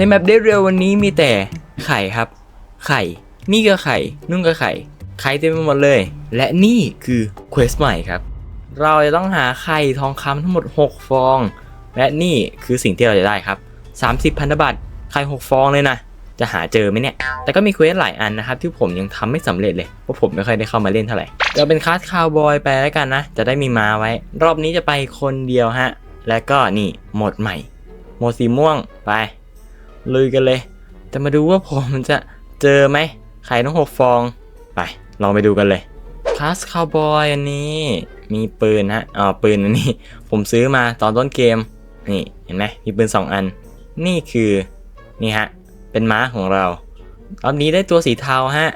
ในแมปเดเรียวันนี้มีแต่ไข่ครับ ไข่ นี่ก็ไข่ นุ่งก็ไข่ ไข่เต็มไปหมดเลย และนี่คือเควสใหม่ครับ เราจะต้องหาไข่ทองคำทั้งหมด 6 ฟอง และนี่คือสิ่งที่เราจะได้ครับ 30 พันธบัตรไข่6 ฟองเลยนะ จะหาเจอไหมเนี่ย แต่ก็มีเควสหลายอันนะครับ ที่ผมยังทำไม่สำเร็จเลย เพราะผมไม่ค่อยได้เข้ามาเล่นเท่าไหร่จะเป็นคาสคาวบอยไปแล้วกันนะ จะได้มีมาไว้ รอบนี้จะไปคนเดียวฮะ และก็นี่หมดใหม่หมดสีม่วงไป ลุยกันเลยจะมาดูว่าผมจะเจอไหมไข่ทั้งหกฟอง ไปลองไปดูกันเลยคลาสคาวบอยอันนี้มีปืนฮะอ๋อปืนอันนี้ ผมซื้อมาตอนต้นเกม นี่เห็นไหมมีปืน 2 อัน นี่คือนี่ฮะ เป็นม้าของเรารอบนี้ได้ตัวสีเทาฮะ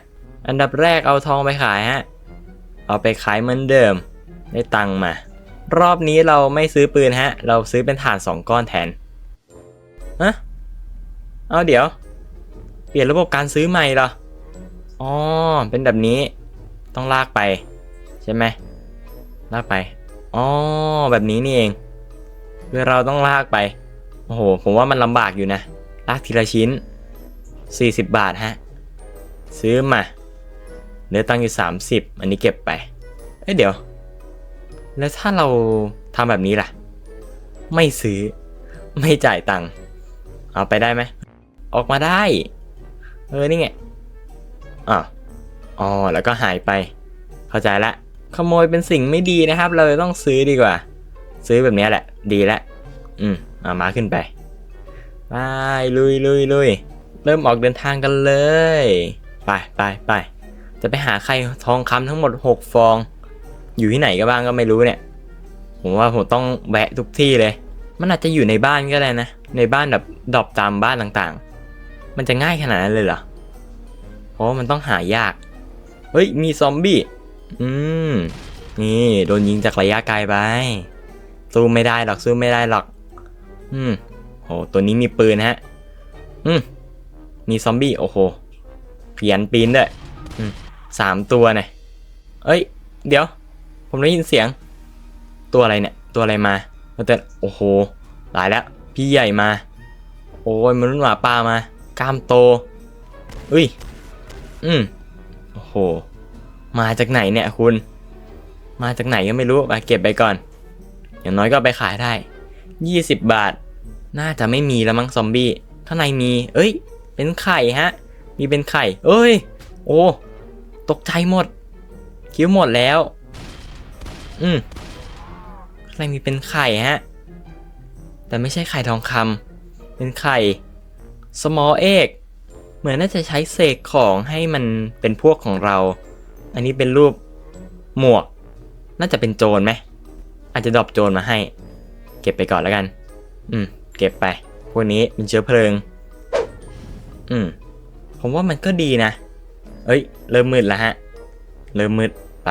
อันดับแรกเอาทองไปขายฮะ เอาไปขายเหมือนเดิม ได้ตังค์มา รอบนี้เราไม่ซื้อปืนฮะ เราซื้อเป็นถ่าน 2 ก้อนแทนฮะ เอาเดี๋ยว เปลี่ยนระบบการซื้อใหม่เหรอ อ๋อ เป็นแบบนี้ ต้องลากไป ใช่ไหม ลากไป อ๋อ แบบนี้นี่เองคือเราต้องลากไป โอ้โห ผมว่ามันลำบากอยู่นะ ลากทีละชิ้น 40 บาทฮะ ซื้อมา เหลือตังค์อยู่ 30 อันนี้เก็บไป เอ้ยเดี๋ยว แล้วถ้าเราทำแบบนี้ล่ะ ไม่ซื้อ ไม่จ่ายตังค์ เอาไปได้ไหม ออกมาได้ เออ นี่ไงอะอ๋อ แล้วก็หายไป เข้าใจละ ขโมยเป็นสิ่งไม่ดีนะครับ เราจะต้องซื้อดีกว่า ซื้อแบบนี้แหละ ดีแล้วอืมเอามาขึ้นไปไปลุยลุยลุยเริ่มออกเดินทางกันเลย ไปไปไปจะไปหาไข่ทองคำทั้งหมด 6 ฟอง อยู่ที่ไหนก็บ้างก็ไม่รู้เนี่ย ผมว่าผมต้องแวะทุกที่เลย มันอาจจะอยู่ในบ้านก็ได้นะ ในบ้านแบบดอปตามบ้านต่างๆ มันจะง่ายขนาดนั้นเลยเหรอเพราะมันต้องหายาก เฮ้ย มีซอมบี้ อืม นี่ โดนยิงจากระยะไกลไป สู้ไม่ได้หรอก สู้ไม่ได้หรอก อืม โห ตัวนี้มีปืนฮะ อืม มีซอมบี้ โอ้โหเพียนปีนด้วย อืมสามตัวเนี่ยเอ้ย เดี๋ยว ผมได้ยินเสียง ตัวอะไรเนี่ย ตัวอะไรมาแต่โอ้โห หลายแล้ว พี่ใหญ่มา โอ้ยมนุษย์หมาป่ามา กล้ามโตอุ้ย อืมโอ้โห มาจากไหนเนี่ยคุณ มาจากไหนก็ไม่รู้มาเก็บไปก่อน อย่างน้อยก็ไปขายได้20บาท น่าจะไม่มีแล้วมั้งซอมบี้ข้างในมี เอ้ย เป็นไข่ฮะ มีเป็นไข่ เอ้ย โอ้ ตกใจหมด คิ้วหมดแล้ว อืมข้างในมีเป็นไข่ฮะ แต่ไม่ใช่ไข่ทองคำเป็นไข่ small egg เหมือนน่าจะใช้เสกของให้มันเป็นพวกของเรา อันนี้เป็นรูปหมวก น่าจะเป็นโจรไหม อาจจะดรอปโจรมาให้ เก็บไปก่อนแล้วกัน อืม เก็บไป พวกนี้เป็นเชื้อเพลิง อืม ผมว่ามันก็ดีนะ เอ้ย เริ่มมืดแล้วฮะ เริ่มมืดไป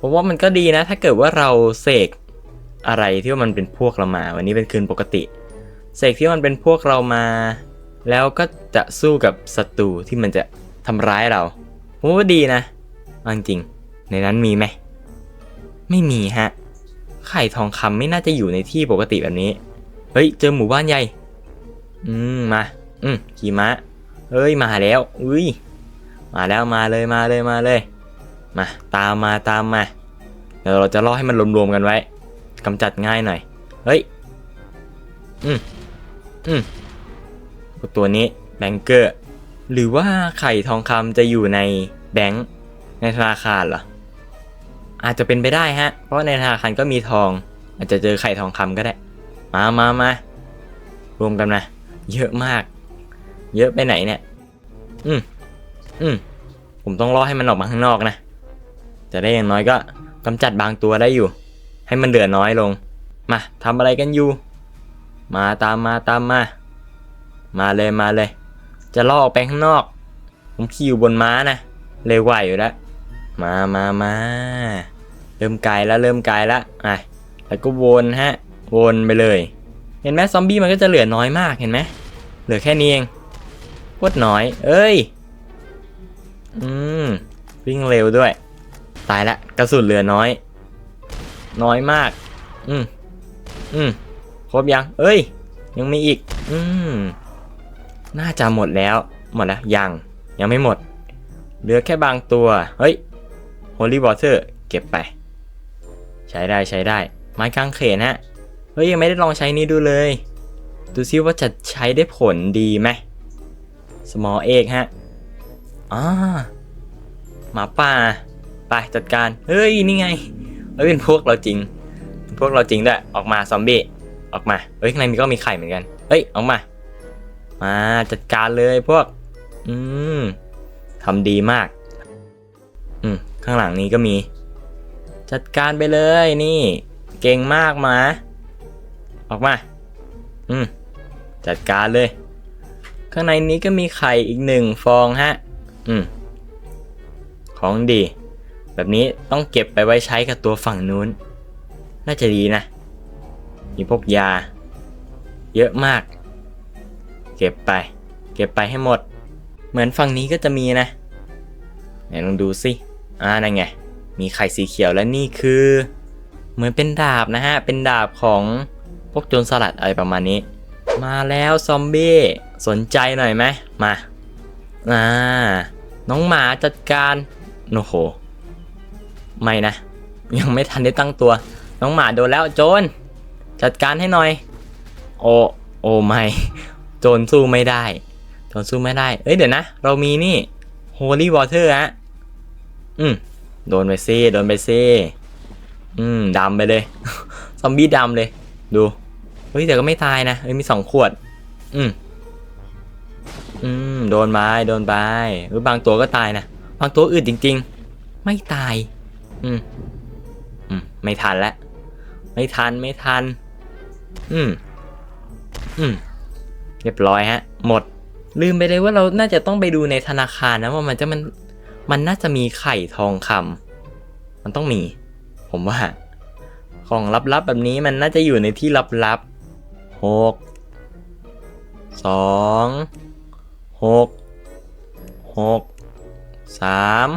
ผมว่ามันก็ดีนะ ถ้าเกิดว่าเราเสกอะไรที่ว่ามันเป็นพวกเรามา วันนี้เป็นคืนปกติ เสกที่มันเป็นพวกเรามา แล้วก็จะสู้กับศัตรูที่มันจะทำร้ายเราผมว่าดีนะจริงๆในนั้นมีไหม ไม่มีฮะ ไข่ทองคำไม่น่าจะอยู่ในที่ปกติแบบนี้ เฮ้ย เจอหมู่บ้านใหญ่ อืม มา อืมขี่ม้าเฮ้ย มาแล้ว อุ้ย มาแล้ว มาเลย มาเลย มาเลย มา ตามมา ตามมา เดี๋ยวเราจะล่อให้มันรวมๆกันไว้กำจัดง่ายหน่อย เฮ้ย อืม อืม ตัวนี้แบงเกอร์หรือว่าไข่ทองคำจะอยู่ในแบงค์ในธนาคารเหรออาจจะเป็นไปได้ฮะ เพราะในธนาคารก็มีทอง อาจจะเจอไข่ทองคำก็ได้ มามามารวมกันนะเยอะมาก เยอะไปไหนเนี่ย อืมอืมผมต้องรอให้มันออกมาข้างนอกนะ จะได้อย่างน้อยก็กำจัดบางตัวได้อยู่ ให้มันเหลือน้อยลง มาทำอะไรกันอยู่ มาตามมาตามมา มาเลยมาเลย จะล่อออกไปข้างนอก ผมขี่อยู่บนม้านะเร็วกว่าอยู่แล้ว มามามาเริ่มไกลแล้วเริ่มไกลแล้วอะแล้วก็วนฮะ วนไปเลย เห็นไหมซอมบี้มันก็จะเหลือน้อยมากเห็นไหมเหลือแค่นี้เองโคตรน้อย เอ้ย อืม วิ่งเร็วด้วย ตายละกระสุนเหลือน้อย น้อยมาก อืม อืม ครบยัง เอ้ย ยังมีอีก อืม น่าจะหมดแล้วหมดแล้วยังยังไม่หมด เหลือแค่บางตัว เฮ้ย Holy Water เก็บไป ใช้ได้ใช้ได้ ไม้กางเขนฮะ เฮ้ย ยังไม่ได้ลองใช้นี้ดูเลย ดูซิว่าจะใช้ได้ผลดีไหม small egg ฮะอ่าหมาป่า ไปจัดการ เฮ้ย นี่ไงเฮ้ยเป็นพวกเราจริง พวกเราจริงด้วย ออกมาซอมบี้ ออกมา เฮ้ยข้างในมีก็มีไข่เหมือนกัน เฮ้ย ออกมา มาจัดการเลยพวก อืมทำดีมาก อืมข้างหลังนี้ก็มี จัดการไปเลยนี่ เก่งมากมา ออกมา อืมจัดการเลย ข้างในนี้ก็มีไข่อีกหนึ่งฟองฮะ อืมของดี แบบนี้ต้องเก็บไปไว้ใช้กับตัวฝั่งนู้น น่าจะดีนะ มีพวกยา เยอะมาก เก็บไป เก็บไปให้หมด เหมือนฝั่งนี้ก็จะมีนะไหนลองดูสิอ่านั่นไง มีไข่สีเขียวและนี่คือ เหมือนเป็นดาบนะฮะ เป็นดาบของพวกโจรสลัดอะไรประมาณนี้ มาแล้วซอมบี้สนใจหน่อยไหมมาอ่าน้องหมาจัดการโอ้โห ไม่นะ ยังไม่ทันได้ตั้งตัว น้องหมาโดนแล้วโจรจัดการให้หน่อย โอโอไม่ โจรสู้ไม่ได้ โจรสู้ไม่ได้ เอ้ยเดี๋ยวนะ เรามีนี่ Holy Water ฮะ อืม โดนไปซิโดนไปซิอืมดำไปเลย ซอมบี้ดำเลย ดู เฮ้ยแต่ก็ไม่ตายนะ เอ้ยมีสองขวด อืม อืม โดนไปโดนไปหรือบางตัวก็ตายนะ บางตัวอื่นจริง ๆ ไม่ตาย อืม อืม ไม่ทันแล้ว ไม่ทัน ไม่ทัน อืม อืม เรียบร้อยฮะ หมด ลืมไปเลยว่าเราน่าจะต้องไปดูในธนาคารนะว่ามันจะมันมันน่าจะมีไข่ทองคำมันต้องมี ผมว่า ของลับๆแบบนี้มันน่าจะอยู่ในที่ลับๆหกสองหกหกสาม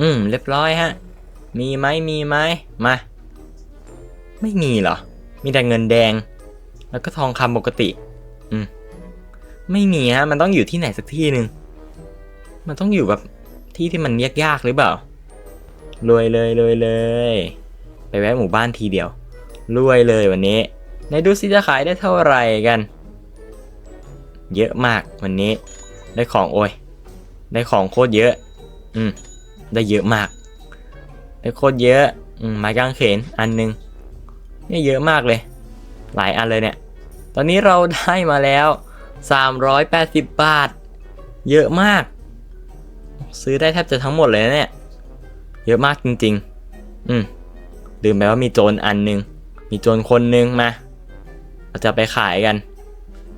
อืม เรียบร้อยฮะ มีไหมมีไหมมา ไม่มีเหรอ มีแต่เงินแดง แล้วก็ทองคำปกติ ไม่มีฮะมันต้องอยู่ที่ไหนสักที่หนึ่งมันต้องอยู่แบบที่ที่มันยากๆหรือเปล่ารวยเลยรวยเลย ไปแวะหมู่บ้านทีเดียวรวยเลยวันนี้ในดูซิจะขายได้เท่าไหร่กัน เยอะมากวันนี้ ได้ของโอ้ยได้ของโคตรเยอะ อืมได้เยอะมาก ได้โคตรเยอะอืมไม้กางเขนอันหนึงเนี่ยเยอะมากเลย หลายอันเลยเนี่ย ตอนนี้เราได้มาแล้ว 380 บาท เยอะมาก ซื้อได้แทบจะทั้งหมดเลยนะเนี่ย เยอะมากจริง ๆ อืมลืมไปว่ามีโจรอันหนึ่งมีโจรคนหนึ่งมา เราจะไปขายกัน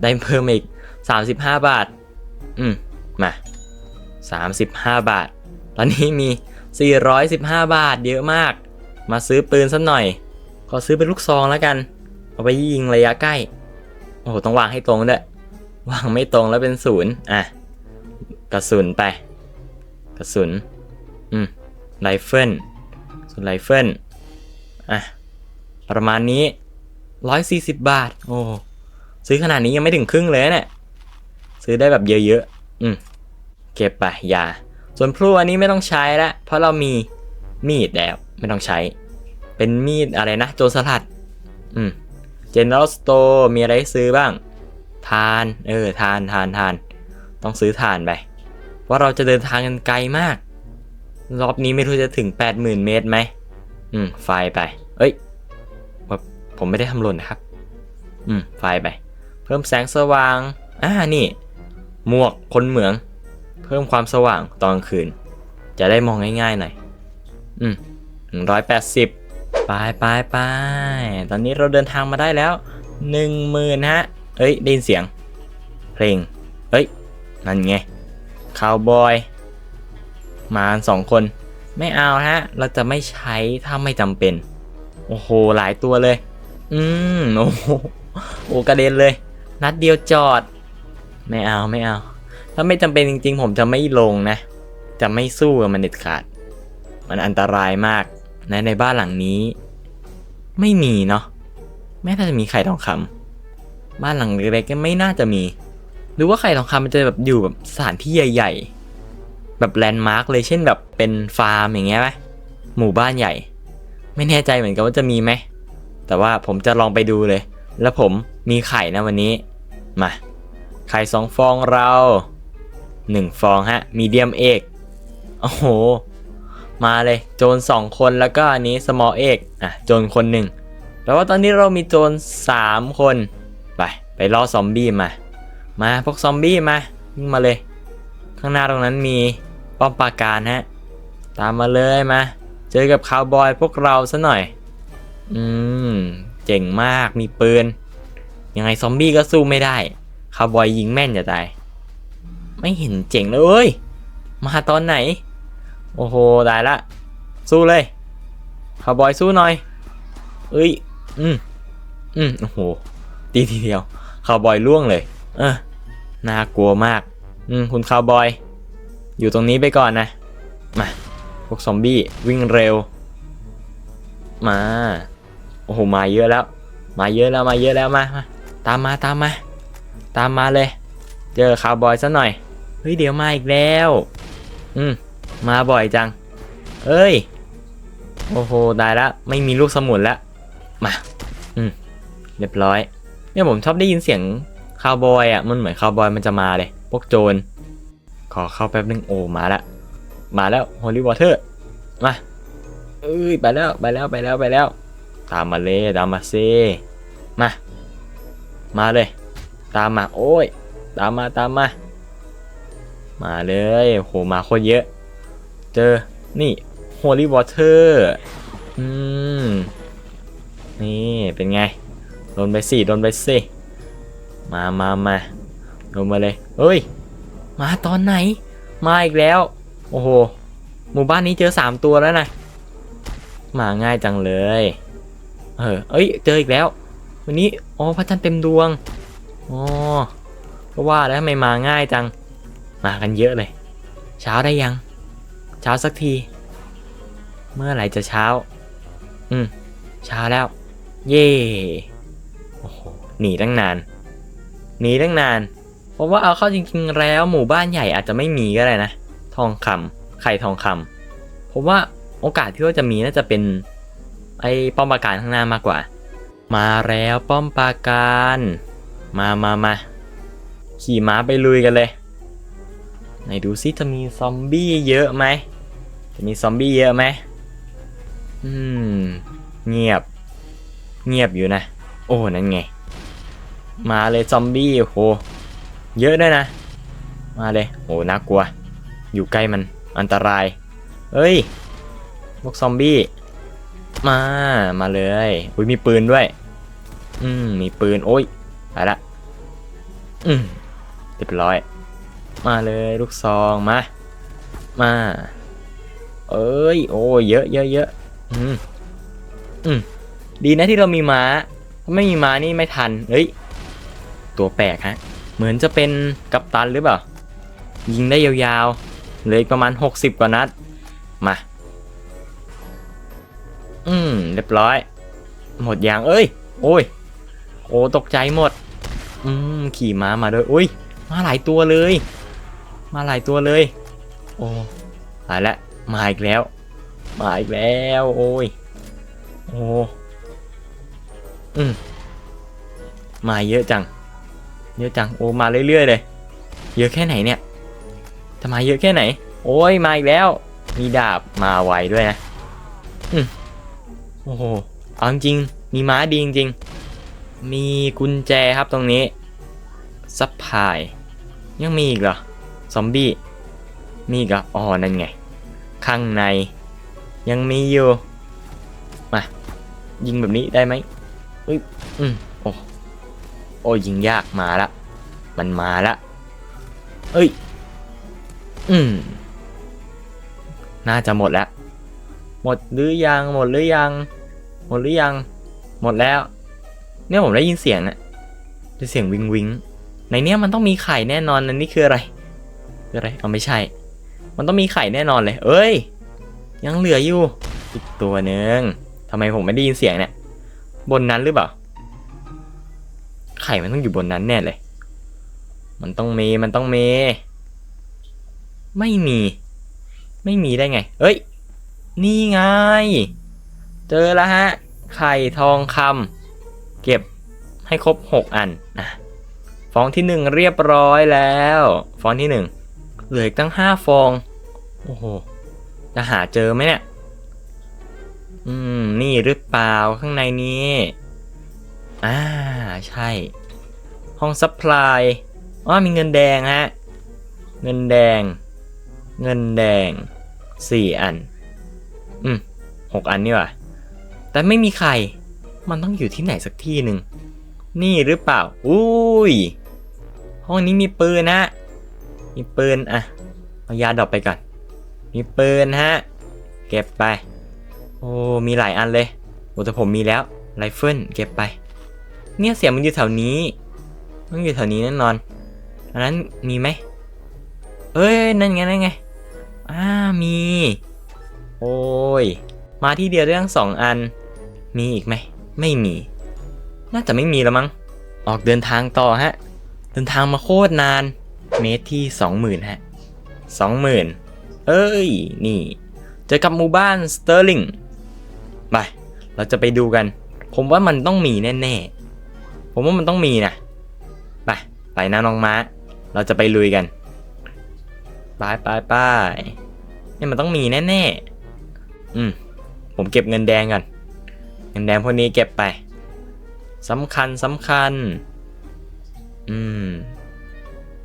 ได้เพิ่มอีก 35 บาท อืม มา 35 บาท ตอนนี้มี 415 บาท เยอะมาก มาซื้อปืนสักหน่อย ขอซื้อเป็นลูกซองแล้วกัน เอาไปยิงระยะใกล้ โอ้โห ต้องวางให้ตรงด้วย วางไม่ตรงแล้วเป็นศูนย์อะ กระสุนไป กระสุน อืม ไรเฟิลส่วนไรเฟิลอะ ประมาณนี้140บบาท โอ้ ซื้อขนาดนี้ยังไม่ถึงครึ่งเลยเนี่ย ซื้อได้แบบเยอะๆ อืม เก็บไปยา ส่วนพลูอันนี้ไม่ต้องใช้ละเพราะเรามีมีดแล้ว ไม่ต้องใช้ เป็นมีดอะไรนะ โจรสลัด อืม General Store มีอะไรให้ซื้อบ้าง ทานเออทานทานทาน ต้องซื้อทานไปเพราเราจะเดินทางกันไกลมาก รอบนี้ไม่รู้จะถึง 80,000 เมตรไหมอืมไฟไป เอ้ยว่าผมไม่ได้ทำหล่นนะครับ อืมไฟไป เพิ่มแสงสว่างอ่านี่ หมวกคนเหมือง เพิ่มความสว่างตอนคืน จะได้มองง่ายๆหน่อย อืมหนึ่งร้อยแปดสิบไปไปไปตอนนี้เราเดินทางมาได้แล้วหนึ่งหมื่นฮะ เอ้ยได้ยินเสียง เพลง เอ้ย นั่นไงคาวบอย มาสองคน ไม่เอาฮะ เราจะไม่ใช้ถ้าไม่จำเป็น โอ้โห หลายตัวเลย อืมโอ้โหโอ้กระเด็นเลย นัดเดียวจอด ไม่เอาไม่เอา ถ้าไม่จำเป็นจริง ๆ ผมจะไม่ลงนะ จะไม่สู้กับมันเด็ดขาด มันอันตรายมากในในบ้านหลังนี้ ไม่มีเนาะแม้แต่จะมีไข่ทองคำ บ้านหลังเล็กๆก็ไม่น่าจะมี หรือว่าไข่ทองคำมันจะแบบอยู่แบบสถานที่ใหญ่ ๆ แบบแลนด์มาร์กเลยเช่นแบบเป็นฟาร์มอย่างเงี้ยไหมหมู่บ้านใหญ่ ไม่แน่ใจเหมือนกันว่าจะมีไหม แต่ว่าผมจะลองไปดูเลย แล้วผมมีไข่นะวันนี้ มา ไข่สองฟองเราหนึ่งฟองฮะ มีเดียมเอกโอ้โห มาเลย โจรสองคนแล้วก็อันนี้ small เอกอะ โจรคนหนึ่งแปลว่าตอนนี้เรามีโจรสามคน ไปล่อซอมบี้มา มาพวกซอมบี้มาวิ่งมาเลย ข้างหน้าตรงนั้นมีป้อมปราการฮะ ตามมาเลยมา เจอกับคาวบอยพวกเราซะหน่อย อืม เจ๋งมากมีปืน ยังไงซอมบี้ก็สู้ไม่ได้ คาวบอยยิงแม่นจะตาย ไม่เห็นเจ๋งเลย มาตอนไหน โอ้โหตายละ สู้เลย คาวบอยสู้หน่อย เอ้ย อืม อืม โอ้โหดีทีเดียว คาวบอยล่วงเลยเออน่ากลัวมาก อืมคุณคาวบอย อยู่ตรงนี้ไปก่อนนะ มา พวกซอมบี้วิ่งเร็ว มา โอ้โห มาเยอะแล้ว มาเยอะแล้ว มาเยอะแล้วมามา ตามมา ตามมา ตามมาเลย เจอคาวบอยซะหน่อย เฮ้ย เดี๋ยวมาอีกแล้ว อืม มาบ่อยจัง เอ้ย โอ้โห ได้ละ ไม่มีลูกสมุนล้วมา อืม เรียบร้อย เนี่ยผมชอบได้ยินเสียงคาวบอยอะมันเหมือนคาวบอยมันจะมาเลยพวกโจร ขอเข้าแป๊บนึงโอ้มาแล้วมาแล้วโฮลี่วอเตอร์มาเอ้ยไปแล้วไปแล้วไปแล้วไปแล้ว ตามมาเลยตามมาเซมามาเลย ตามมาโอ้ย ตามมาตามมา มาเลยโหมาโคตรเยอะ เจอนี่ Holy Water อืมนี่เป็นไง ดนไปสิโดนไปสิมามามาโดนมาเลยเฮ้ย มาตอนไหน มาอีกแล้ว โอ้โห หมู่บ้านนี้เจอสามตัวแล้วนะ มาง่ายจังเลย เออ เอ้ย เจออีกแล้ว วันนี้ อ๋อ พระจันทร์เต็มดวง อ๋อ ก็ว่าแล้วทำไมมาง่ายจัง มากันเยอะเลย เช้าได้ยัง เช้าสักที เมื่อไหร่จะเช้า อืม เช้าแล้ว เย่ หนีตั้งนาน หนีตั้งนาน เพราะว่าเอาเข้าจริงๆแล้วหมู่บ้านใหญ่อาจจะไม่มีก็ได้นะ ทองคำไข่ทองคำผมว่าโอกาสที่ว่าจะมีน่าจะเป็น ไอ้ป้อมปราการข้างหน้ามากกว่า มาแล้วป้อมปราการ มามามาขี่ม้าไปลุยกันเลยไหนดูซิจะมีซอมบี้เยอะไหม จะมีซอมบี้เยอะไหม อืม เงียบ เงียบอยู่นะ โอ้ นั่นไง มาเลยซอมบี้โหเยอะด้วยนะ มาเลยโหน่ากลัว อยู่ใกล้มันอันตราย เอ้ยพวกซอมบี้ มา มาเลยอุ้ยมีปืนด้วย อืมมีปืน โอ้ยไปละ อืมเรียบร้อย มาเลยลูกซองมา มา เอ้ย โอ้เยอะเยอะเยอะอืมอืมดีนะที่เรามีม้า ถ้าไม่มีม้านี่ไม่ทัน เฮ้ย ตัวแปลกฮะ เหมือนจะเป็นกัปตันหรือเปล่า ยิงได้ยาวๆเหลืออีกประมาณ 60 กว่านัด มา อืม เรียบร้อย หมดยางเอ้ย โอ้ย โอ้ตกใจหมด อืม ขี่ม้ามาด้วยอุ้ย มาหลายตัวเลย มาหลายตัวเลย โอ้ตายแล้วมาอีกแล้ว มาอีกแล้ว โอ้ย โอ้ อืม มาเยอะจัง เยอะจังโอ้มาเรื่อยๆเลย เยอะแค่ไหนเนี่ยจะมเยอะแค่ไหน โอ้ยมาอีกแล้ว มีดาบมาไวด้วยนะอืมโอ้โหเอาจริงมีม้าดีจริงๆมีกุญแจครับตรงนี้ซับพายยังมีอีกเหรอซอมบี้มีอีกเหรออ๋อนั่นไง ข้างใน ยังมีอยู่มายิงแบบนี้ได้ไหมอุ้ยอืม โอ้ยิงยากมาละ มันมาละ เอ้ย อืม น่าจะหมดแล้ว หมดหรือยัง หมดหรือยัง หมดหรือยัง หมดแล้ว เนี่ยผมได้ยินเสียงอะได้เสียงวิงวิง ในเนี้ยมันต้องมีไข่แน่นอนอันนี้คืออะไรคืออะไรเอาไม่ใช่ มันต้องมีไข่แน่นอนเลย เอ้ย ยังเหลืออยู่ อีกตัวหนึ่งทำไมผมไม่ได้ยินเสียงเนี่ย บนนั้นหรือเปล่า ข่มันต้องอยู่บนนั้นแน่เลย มันต้องมี มันต้องมี ไม่มี ไม่มีได้ไง เอ้ย นี่ไง เจอแล้วฮะ ไข่ทองคำเก็บให้ครบหกอันอะฟองที่หนึ่งเรียบร้อยแล้ว ฟองที่หนึ่งเหลืออีกตั้งห้าฟอง โอ้โห จะหาเจอไหมเนี่ย อืม นี่หรือเปล่าข้างในนี้ อ่าใช่ ห้องซัพพลายอ๋อมีเงินแดงฮะ เงินแดง เงินแดงสี่อัน อืมหกอันนี่ว่ะ แต่ไม่มีใคร มันต้องอยู่ที่ไหนสักที่หนึ่ง นี่หรือเปล่า อุ้ย ห้องนี้มีปืนฮะ มีปืนอะ เอายาดอกไปก่อน มีปืนฮะ เก็บไป โอ้ มีหลายอันเลย โอ้แต่ผมมีแล้ว ไรเฟิลเก็บไป เนี่ยเสียงมันอยู่แถวนี้มันอยู่แถวนี้แน่นอนอันนั้นมีไหมเอ้ยนั่นไงนั่นไงอ่ามี โอ้ยมาที่เดียวได้ทั้งสองอัน มีอีกไหมไม่มี น่าจะไม่มีแล้วมั้ง ออกเดินทางต่อฮะ เดินทางมาโคตรนาน เมตรที่สองหมื่นฮะสองหมื่นเอ้ย นี่จอกับหมู่บ้านสเตอร์ลิงไป เราจะไปดูกัน ผมว่ามันต้องมีแน่ ๆ ผมว่ามันต้องมีนะ ไป ไปนะน้องม้า เราจะไปลุยกัน ไปไปไปเนี่ยมันต้องมีแน่ๆ อืม ผมเก็บเงินแดงก่อน เงินแดงพวกนี้เก็บไปสำคัญสำคัญ อืม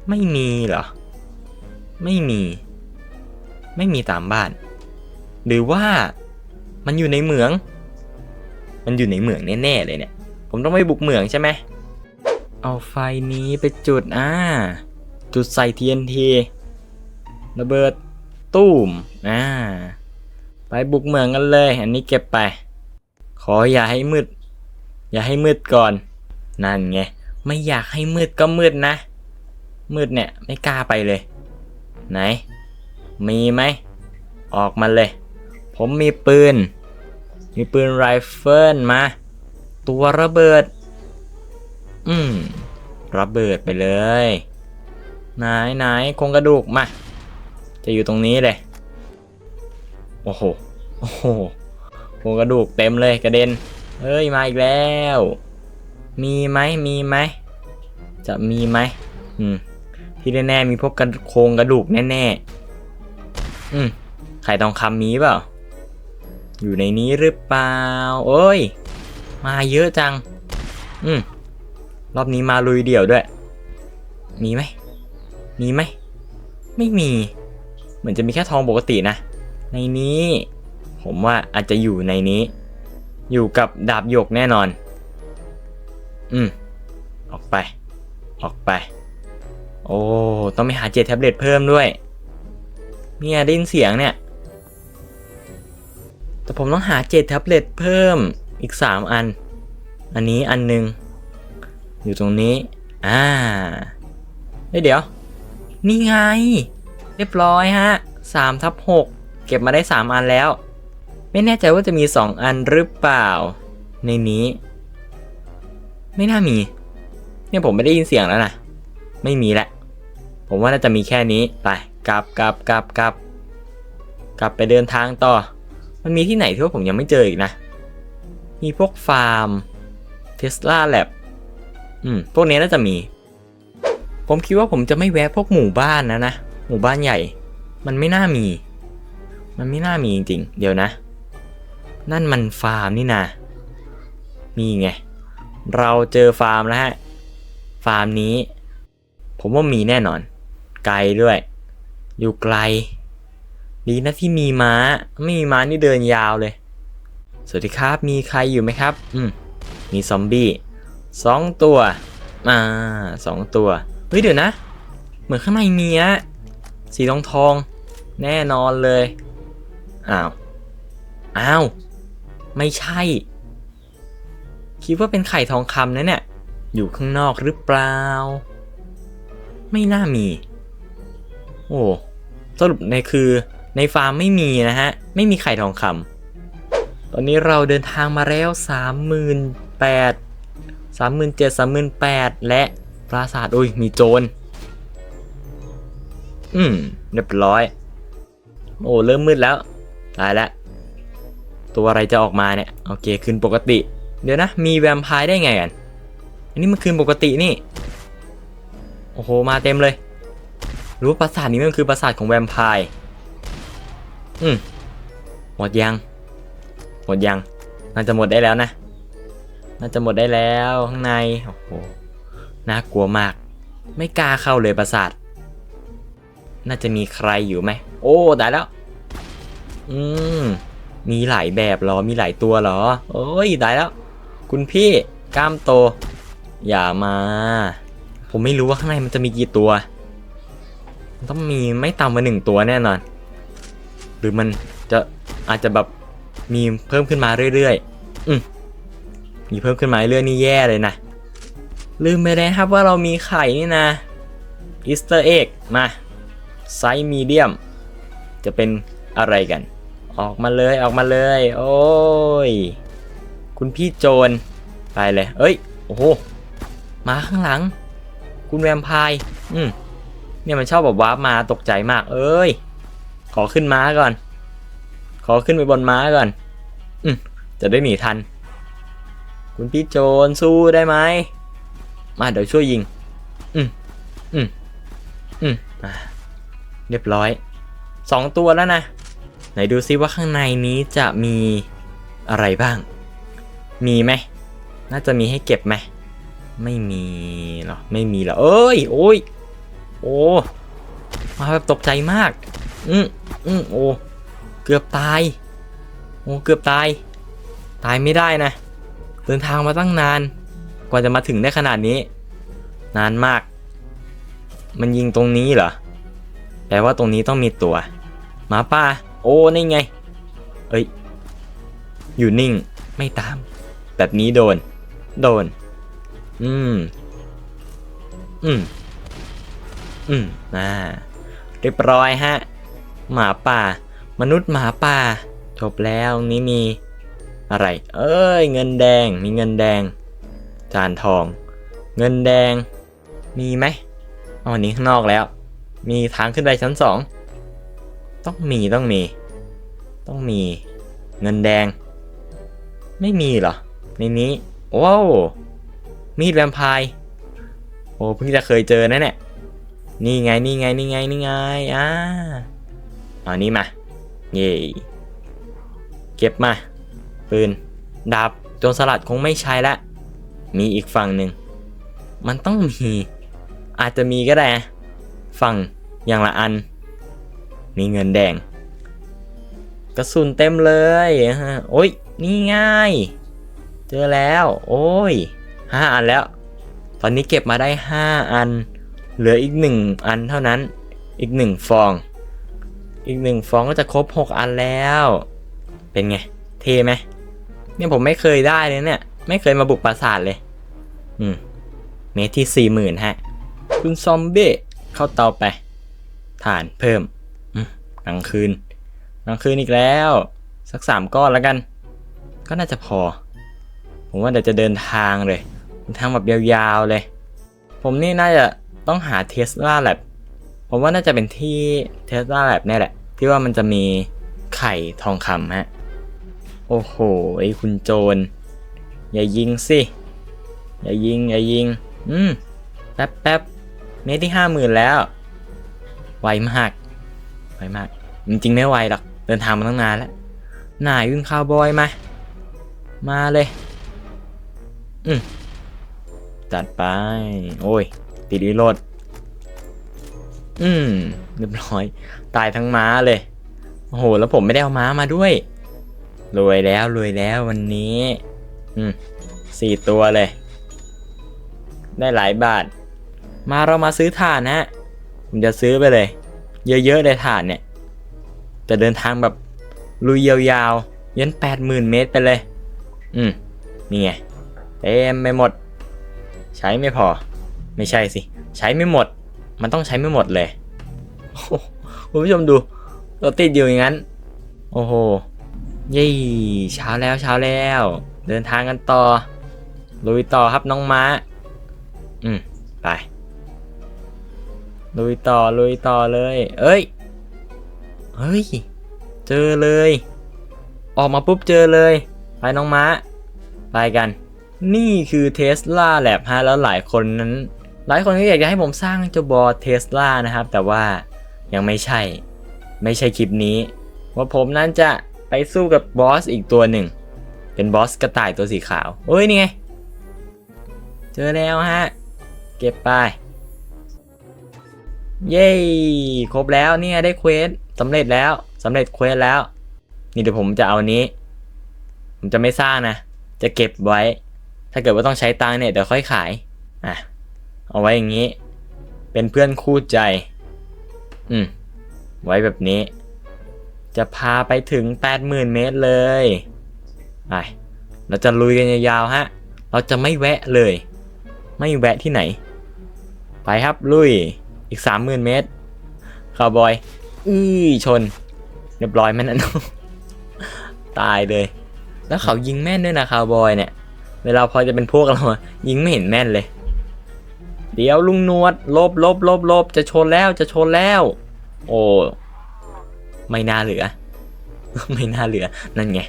ไม่มีเหรอ ไม่มี ไม่มีตามบ้าน หรือว่ามันอยู่ในเหมือง มันอยู่ในเหมืองแน่ๆเลยเนี่ย ผมต้องไปบุกเหมืองใช่ไหม เอาไฟนี้ไปจุดอ่าจุดใส่ TNT ระเบิดตู้มอ่าไปบุกเมืองกันเลย อันนี้เก็บไป ขออย่าให้มืด อย่าให้มืดก่อน นั่นไง ไม่อยากให้มืดก็มืดนะ มืดเนี่ยไม่กล้าไปเลย ไหน มีไหม ออกมาเลย ผมมีปืน มีปืนไรเฟิลมา ตัวระเบิด อืม ระเบิดไปเลยไหนไหนโครงกระดูกมา จะอยู่ตรงนี้เลย โอ้โห โอ้โหโครงกระดูกเต็มเลยกระเด็นเฮ้ย มาอีกแล้ว มีไหมมีไหม จะมีไหม อืม ที่แน่ๆมีพวกกระโครงกระดูกแน่ๆ อืม ไข่ทองคำมีเปล่า อยู่ในนี้หรือเปล่าโอ้ย มาเยอะจัง อืม รอบนี้มาลุยเดี่ยวด้วย มีไหม มีไหม ไม่มี เหมือนจะมีแค่ทองปกตินะ ในนี้ ผมว่าอาจจะอยู่ในนี้ อยู่กับดาบหยกแน่นอน อืม ออกไป ออกไป โอ้ ต้องไปหาเจ็ดแท็บเล็ตเพิ่มด้วย เนี่ยได้ยินเสียงเนี่ย แต่ผมต้องหาเจ็ดแท็บเล็ตเพิ่ม อีก 3 อัน อันนี้อันหนึ่งอยู่ตรงนี้ อ่าเฮ้ยเดี๋ยว นี่ไง เรียบร้อยฮะ3ทับ6เก็บมาได้ 3 อันแล้ว ไม่แน่ใจว่าจะมี 2 อันหรือเปล่า ในนี้ ไม่น่ามี เนี่ยผมไม่ได้ยินเสียงแล้วนะ ไม่มีละผมว่าน่าจะมีแค่นี้ ไป กลับกลับกลับกลับกลับไปเดินทางต่อ มันมีที่ไหนที่ว่าผมยังไม่เจออีกนะ มีพวกฟาร์มเทสลาแลบอืม พวกนี้น่าจะมี ผมคิดว่าผมจะไม่แวะพวกหมู่บ้านนะนะ หมู่บ้านใหญ่ มันไม่น่ามี มันไม่น่ามีจริงๆ เดี๋ยวนะ นั่นมันฟาร์มนี่นะ มีไง เราเจอฟาร์มแล้วฮะ ฟาร์มนี้ ผมว่ามีแน่นอน ไกลด้วย อยู่ไกล ดีนะที่มีม้า ไม่มีม้านี่เดินยาวเลย สวัสดีครับมีใครอยู่ไหมครับ อืมมีซอมบี้สองตัวอ่าสองตัว เฮ้ยเดี๋ยวนะ เหมือนข้างในมีอะสีทองทอง แน่นอนเลย อ้าว อ้าว ไม่ใช่ คิดว่าเป็นไข่ทองคำนะเนี่ย อยู่ข้างนอกหรือเปล่า ไม่น่ามี โอ้ สรุปในคือในฟาร์มไม่มีนะฮะ ไม่มีไข่ทองคำ ตอนนี้เราเดินทางมาแล้ว 38 37 38และปราสาทอุ้ยมีโจร อืมเรียบร้อย โอ้เริ่มมืดแล้วตายแล้วตัวอะไรจะออกมาเนี่ย โอเคคืนปกติ เดี๋ยวนะ มีแวมไพร์ได้ไงกัน อันนี้มันคืนปกตินี่ โอ้โห มาเต็มเลย รู้ปราสาทนี้มันคือปราสาทของแวมไพร์ อืม หมดยัง หมดยัง น่าจะหมดได้แล้วนะ น่าจะหมดได้แล้วข้างใน โอ้โห น่ากลัวมาก ไม่กล้าเข้าเลยปราสาท น่าจะมีใครอยู่ไหม โอ้ตายแล้ว อืม มีหลายแบบหรอ มีหลายตัวหรอ โอ้ยตายแล้ว คุณพี่กล้ามโต อย่ามา ผมไม่รู้ว่าข้างในมันจะมีกี่ตัว ต้องมีไม่ต่ำกว่าหนึ่งตัวแน่นอน หรือมันจะอาจจะแบบ มีเพิ่มขึ้นมาเรื่อยๆ อืมมีเพิ่มขึ้นมาเรื่อยนี่แย่เลยนะ ลืมไปเลยครับว่าเรามีไข่นี่นะอีสเตอร์เอ็กมาไซส์มีเดียม จะเป็นอะไรกัน ออกมาเลยออกมาเลย โอ้ย คุณพี่โจรไปเลย เอ้ย โอ้โห มาข้างหลัง คุณแวมไพร์อืมเนี่ยมันชอบแบบวาร์ปมาตกใจมาก เอ้ย ขอขึ้นม้าก่อน ขอขึ้นไปบนม้าก่อน อืมจะได้หนีทัน คุณพี่โจรสู้ได้ไหม มาเดี๋ยวช่วยยิง อืมอืมอืมเรียบร้อย สองตัวแล้วนะ ไหนดูซิว่าข้างในนี้จะมีอะไรบ้าง มีไหม น่าจะมีให้เก็บไหม ไม่มีหรอ ไม่มีหรอ เอ้ย โอ้ย โอ้ มาแบบตกใจมาก อืมอืมโอ้ เกือบตาย โอ้เกือบตาย ตายไม่ได้นะ เดินทางมาตั้งนาน กว่าจะมาถึงได้ขนาดนี้ นานมาก มันยิงตรงนี้เหรอ แปลว่าตรงนี้ต้องมีตัวหมาป่า โอ้นี่ไง เอ้ย อยู่นิ่ง ไม่ตาม แบบนี้โดน โดน อืม อืม อืมอ่าเรียบร้อยฮะ หมาป่า มนุษย์หมาป่าจบแล้วนี้มีอะไร เอ้ย เงินแดงมีเงินแดง จานทอง เงินแดง มีไหมอ๋อนี้ข้างนอกแล้ว มีทางขึ้นไปชั้นสองต้องมีต้องมี ต้องมี เงินแดง ไม่มีเหรอ ในนี้ว้าวมีดแวมไพร์โอ้เพิ่งจะเคยเจอนะเนี่ยนี่ไงนี่ไงนี่ไงนี่ไงอ่าเอานี้มา เย่เก็บมา ปืน ดาบโจรสลัดคงไม่ใช้ละ มีอีกฝั่งหนึ่ง มันต้องมี อาจจะมีก็ได้ ฝั่งอย่างละอัน มีเงินแดง กระสุนเต็มเลยฮะโอ้ย นี่ง่าย เจอแล้ว โอ้ยห้าอันแล้ว ตอนนี้เก็บมาได้ห้าอัน เหลืออีกหนึ่งอันเท่านั้น อีกหนึ่งฟอง อีกหนึ่งฟองก็จะครบหกอันแล้ว เป็นไง เทไหมเนี่ยผมไม่เคยได้เลยเนี่ย ไม่เคยมาบุกปราสาทเลย อืม เมตรที่สี่หมื่นฮะ คุณซอมเบ้เข้าเตาไปฐานเพิ่มอืมกลางคืนกลางคืนอีกแล้ว สักสามก้อนแล้วกัน ก็น่าจะพอ ผมว่าเดี๋ยวจะเดินทางเลยเดินทางแบบยาวๆเลย ผมนี่น่าจะต้องหาเทสลาแลบ ผมว่าน่าจะเป็นที่เทสลาแลบนี่แหละ ที่ว่ามันจะมีไข่ทองคำฮะ โอ้โห ไอ้คุณโจร อย่ายิงสิ อย่ายิง อย่ายิง อืม แป๊บแป๊บเมตรที่ห้าหมื่นแล้ว ไวมาก ไวมาก จริงๆไม่ไวหรอก เดินทางมาตั้งนานแล้ว นายวิ่งคาวบอยมา มาเลย อืมจัดไป โอ้ย ติดรีโหลด อืมเรียบร้อย ตายทั้งม้าเลย โอ้โห แล้วผมไม่ได้เอาม้ามาด้วย รวยแล้วรวยแล้ววันนี้ อืมสี่ตัวเลย ได้หลายบาท มาเรามาซื้อถ่านนะ ผมจะซื้อไปเลย เยอะๆเลยถ่านเนี่ยจะเดินทางแบบลุยยาวๆ ยันแปดหมื่นเมตรไปเลย อืม นี่ไง เต็มไปหมด ใช้ไม่พอ ไม่ใช่สิ ใช้ไม่หมด มันต้องใช้ไม่หมดเลยคุณผู้ชมดูเราติดอยู่อย่างนั้น โอ้โหเย้เช้าแล้วเช้าแล้ว เดินทางกันต่อลุยต่อครับน้องม้า อืมไปลุยต่อลุยต่อเลย เอ้ย เฮ้ย เจอเลย ออกมาปุ๊บเจอเลย ไปน้องม้า ไปกัน นี่คือเทสลาแลบฮะแล้วหลายคนนั้น หลายคนก็อยากจะให้ผมสร้างเจ้าบอเทสลานะครับ แต่ว่ายังไม่ใช่ ไม่ใช่คลิปนี้ ว่าผมนั้นจะไปสู้กับบอสอีกตัวหนึ่ง เป็นบอสกระต่ายตัวสีขาวโอ้ยนี่ไง เจอแล้วฮะ เก็บไป เย้ครบแล้วเนี่ยได้เควสสำเร็จแล้วสำเร็จเควสแล้ว นี่เดี๋ยวผมจะเอานี้ ผมจะไม่สร้างนะ จะเก็บไว้ ถ้าเกิดว่าต้องใช้ตังเนี่ยเดี๋ยวค่อยขายอะ เอาไว้อย่างนี้ เป็นเพื่อนคู่ใจ อืม ไว้แบบนี้ จะพาไปถึง 80,000 เมตรเลย ไป เราจะลุยกันยาวๆฮะ เราจะไม่แวะเลย ไม่แวะที่ไหน ไปครับลุย อีก 30,000 เมตรคาวบอย อื้อชน เรียบร้อยแม่นั่นตายเลย แล้วเขายิงแม่นด้วยนะคาวบอยเนี่ย เวลาพอจะเป็นพวกเรายิงไม่เห็นแม่นเลย เดี๋ยวลุงนวดลบลบลบลบจะชนแล้วจะชนแล้ว โอ้ไม่น่าเหลือ ไม่น่าเหลือนั่นไง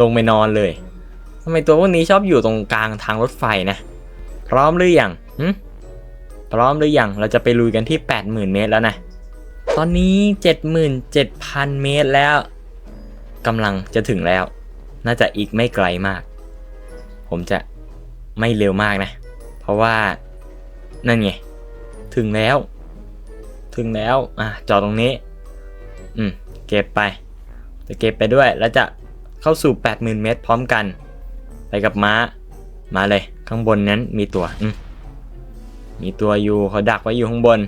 ลงไปนอนเลยทำไมตัวพวกนี้ชอบอยู่ตรงกลางทางรถไฟนะ พร้อมหรือยังพร้อมหรือยังเราจะไปลุยกันที่ 80,000 เมตรแล้วนะ ตอนนี้ 77,000 เมตรแล้วกำลังจะถึงแล้ว น่าจะอีกไม่ไกลมาก ผมจะไม่เร็วมากนะ เพราะว่า นั่นไง ถึงแล้ว ถึงแล้ว อะ จอดตรงนี้ อืม เก็บไป จะเก็บไปด้วย แล้วจะเข้าสู่ 80,000 เมตรพร้อมกัน ไปกับม้า มาเลย ข้างบนนั้นมีตัว อืม มีตัวอยู่เขาดักไว้อยู่ข้างบน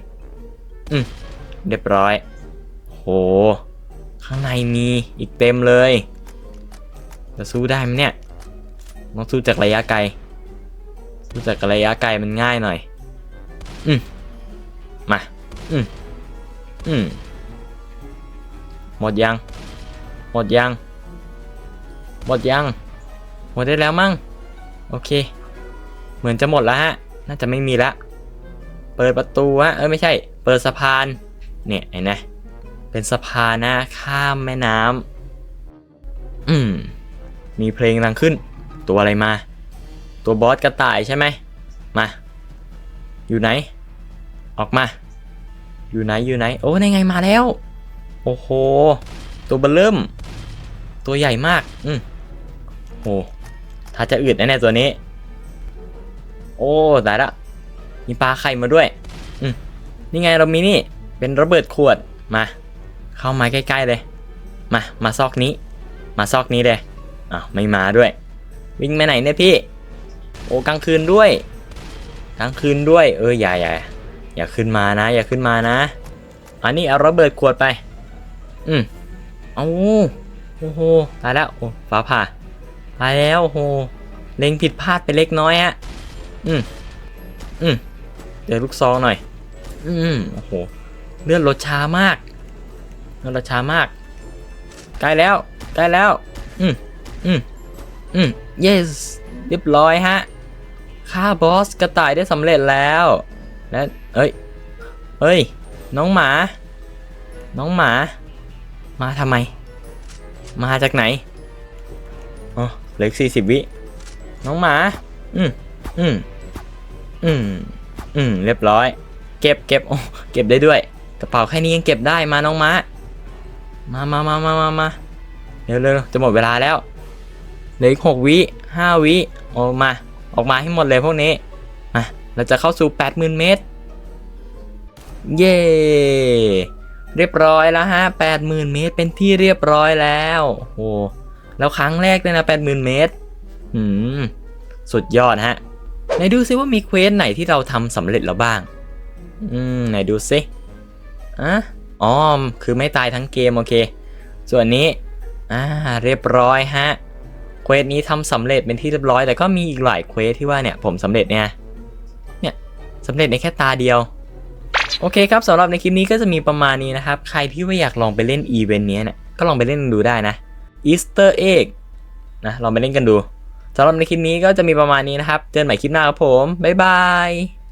อืม เรียบร้อย โห ข้างในมีอีกเต็มเลย จะสู้ได้ไหมเนี่ย ต้องสู้จากระยะไกลสู้จากระยะไกลมันง่ายหน่อย อืมมา อืมอืมหมดยัง หมดยัง หมดยัง หมดได้แล้วมั้ง โอเค เหมือนจะหมดแล้วฮะ น่าจะไม่มีละ เปิดประตูฮะ เออไม่ใช่ เปิดสะพาน เนี่ยเห็นไหมเป็นสะพานนะข้ามแม่น้ำอืม มีเพลงดังขึ้น ตัวอะไรมา ตัวบอสกระต่ายใช่ไหม มา อยู่ไหน ออกมา อยู่ไหนอยู่ไหน โอ้ในไงมาแล้ว โอ้โห ตัวเบลเริ่ม ตัวใหญ่มาก อืมโอ้ถ้าจะอืดแน่ๆตัวนี้ โอ้ตายละ มีปลาไข่มาด้วย อืมนี่ไงเรามีนี่ เป็นระเบิดขวด มา เข้ามาใกล้ๆเลย มา มาซอกนี้ มาซอกนี้เลยอ้าวไม่มาด้วย วิ่งไปไหนเนี่ยพี่ โอ้กลางคืนด้วย กลางคืนด้วย เอออย่าอย่า อย่าขึ้นมานะ อย่าขึ้นมานะ อันนี้เอาระเบิดขวดไป อืมเอาโอ้โหตายแล้วโอ้ฟ้าผ่าตายแล้วโอ้โหเล็งผิดพลาดไปเล็กน้อยฮะ อืมอืมเดี๋ยวลูกซองหน่อย อืมโอ้โหเลื่อนรถช้ามากเลื่อนรถช้ามากใกล้แล้วใกล้แล้ว อืมอืมอืม yes เรียบร้อยฮะฆ่าบอสกระต่ายได้สำเร็จแล้ว และ เอ้ย เฮ้ย น้องหมา น้องหมา มาทำไม มาจากไหน อ๋อ เหลือสี่สิบวิ น้องหมา อืม อืม อืม อืม เรียบร้อย เก็บเก็บโอ้เก็บได้ด้วย กระเป๋าแค่นี้ยังเก็บได้ มาน้องม้า มามามามามามาเร็วเร็วจะหมดเวลาแล้ว เหลืออีกหกวิห้าวิ ออกมา ออกมาให้หมดเลยพวกนี้ มา เราจะเข้าสู่80,000เมตร เย้เรียบร้อยแล้วฮะ80,000เมตรเป็นที่เรียบร้อยแล้วโอ้โหแล้วครั้งแรกเลยนะ80,000เมตรหืมสุดยอดฮะไหนดูซิว่ามีเควสไหนที่เราทำสำเร็จแล้วบ้าง อืมไหนดูซิอะอ๋อคือไม่ตายทั้งเกมโอเค ส่วนนี้ อ่า เรียบร้อยฮะ เควสนี้ทำสำเร็จเป็นที่เรียบร้อย แต่ก็มีอีกหลายเควสที่ว่าเนี่ยผมสำเร็จเนี่ย เนี่ยสำเร็จในแค่ตาเดียว โอเคครับสำหรับในคลิปนี้ก็จะมีประมาณนี้นะครับ ใครที่ว่าอยากลองไปเล่นอีเวนต์นี้เนี่ยก็ลองไปเล่นดูได้นะอีสเตอร์เอ็กนะลองไปเล่นกันดูสำหรับในคลิปนี้ก็จะมีประมาณนี้นะครับ เจอกันใหม่คลิปหน้าครับผม บ๊ายบาย